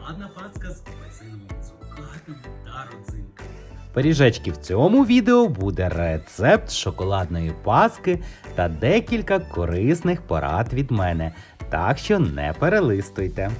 Шоколадна паска з апельсиновим цукатом та родзинками. Пиріжечки в цьому відео буде рецепт шоколадної паски та декілька корисних порад від мене. Так що не перелистуйте.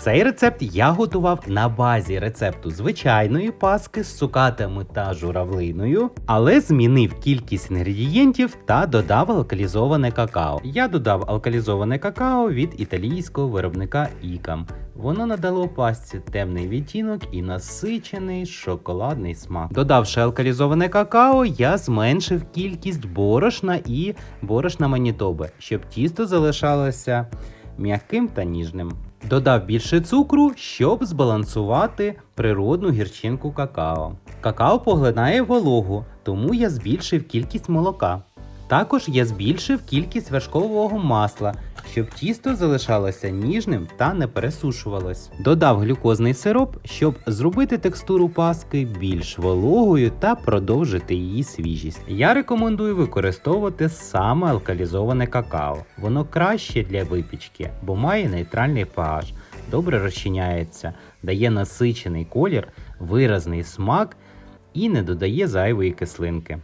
Цей рецепт я готував на базі рецепту звичайної паски з цукатами та журавлиною, але змінив кількість інгредієнтів та додав алкалізоване какао. Я додав алкалізоване какао від італійського виробника Ікам. Воно надало пастці темний відтінок і насичений шоколадний смак. Додавши алкалізоване какао, я зменшив кількість борошна і борошна манітоби, щоб тісто залишалося м'яким та ніжним. Додав більше цукру, щоб збалансувати природну гірчинку какао. Какао поглинає вологу, тому я збільшив кількість молока. Також я збільшив кількість вершкового масла, щоб тісто залишалося ніжним та не пересушувалось. Додав глюкозний сироп, щоб зробити текстуру паски більш вологою та продовжити її свіжість. Я рекомендую використовувати саме алкалізоване какао. Воно краще для випічки, бо має нейтральний pH, добре розчиняється, дає насичений колір, виразний смак і не додає зайвої кислинки.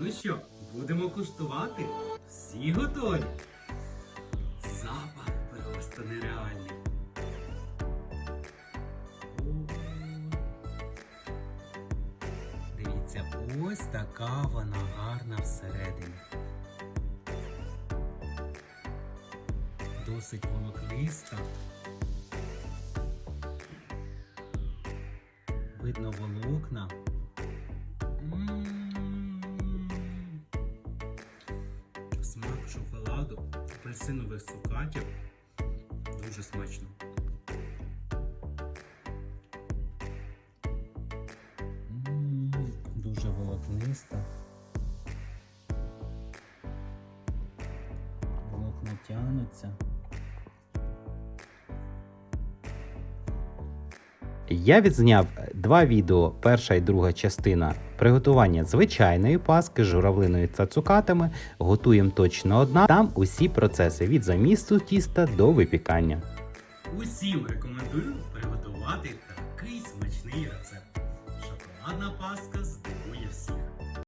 Ну що, будемо куштувати? Всі готові? Просто нереальний. Дивіться, ось така вона гарна всередині. Досить волокниста. Видно волокна. Смак шоколаду, апельсинових цукатів. Дуже смачно. М, Дуже волокниста. Волокна тянуться. Я відзняв два відео, перша і друга частина приготування звичайної паски з журавлиною та цукатами. Готуємо точно одна. Там усі процеси від замісту тіста до випікання. Усім рекомендую приготувати такий смачний рецепт. Шоколадна паска здивує всіх.